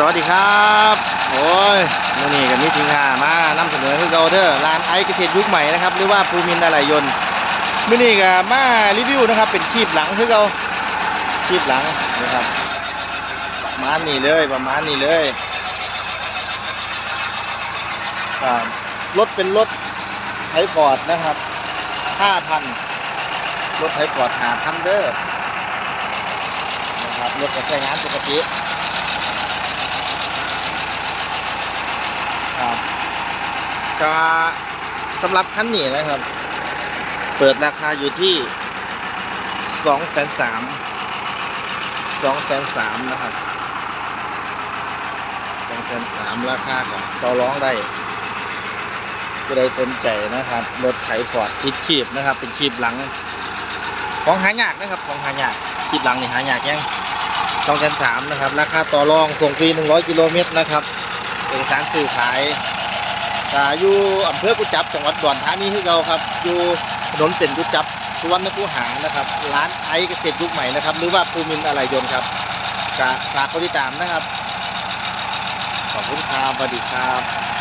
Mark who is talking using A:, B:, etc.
A: สวัสดีครับ โอ้ยมื่อนี้กับมิสิงหามานำเสนอคือเกาเดอร์ร้านไอซ์เกษตรยุคใหม่นะครับหรือว่าภูมินทร์อะไรยนมื่อนี้กับมารีวิวนะครับเป็นคลิปหลังคือเกาคลิปหลังนะครับประมาณนี้เลยประมาณนี้เลยรถเป็นรถไทฟอร์ดนะครับ5,000รถไทฟอร์ด5,000เด้อนะครับรถก็ใช้งานปกติ ครับ ก็สำหรับคันนี้นะครับ เปิดราคาอยู่ที่สองแสนสามสองแสนสามนะครับสองแสนสามราคากับต่อร้องได้ผู้ใดสนใจนะครับ รถไถฟอร์ดพิดขีบนะครับ เป็นขีบหลัง ของหายากนะครับ ของหายากขีบหลังนี่หายากยังสองแสนสามนะครับ ราคาต่อรองส่งฟรีหนึ่งร้อยกิโลเมตรนะครับ เอกสารสื่อขาย ก็อยู่อำเภอกุจับจังหวัดอุดรธานีคือเราครับ อยู่ถนนเส้นกุจับสุวรรณคูหานะครับ ร้านไอเกษตรยุคใหม่นะครับ หรือว่าภูมินอะไรยนต์ครับก็ฝากกดติดตามนะครับ ขอบคุณครับสวัสดีครับ